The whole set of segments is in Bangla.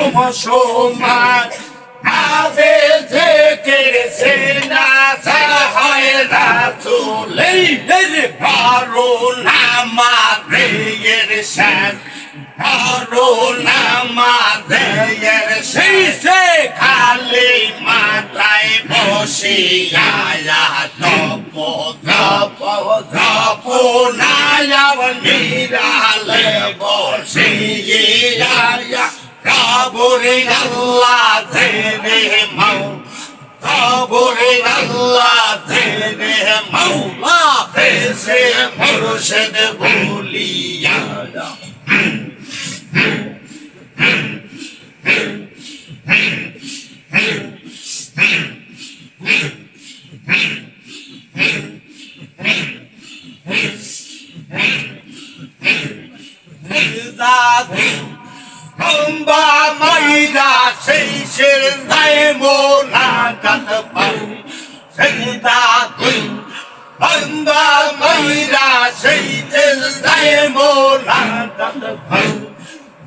সমসমান আবে থেকে সেনা হয় রাসুলেই পারো নামাদের শেষ পারো নামাদের শেষে। খালি মাথায় বসিয়া তপ তপ তপ নায়াব নিরালে বসিয়া কাবুরে আল্লাহ দেবে মাও। কাবুরে আল্লাহ দেবে মাওলা ফেসে মুর্শিদ বলিয়া Kumba maida seisir dai mona kat pau Senta kun Kumba maida seisir dai mona kat pau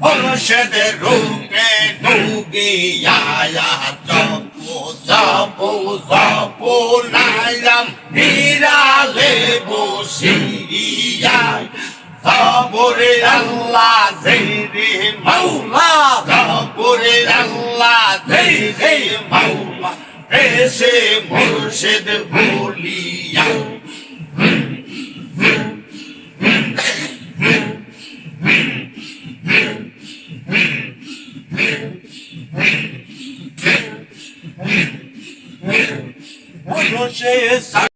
Murshid rupe dubiya ya Japu japu japu nalam Nirale bosiriya Zabure Allah orelha lá Ei, ei, maula Esse morche de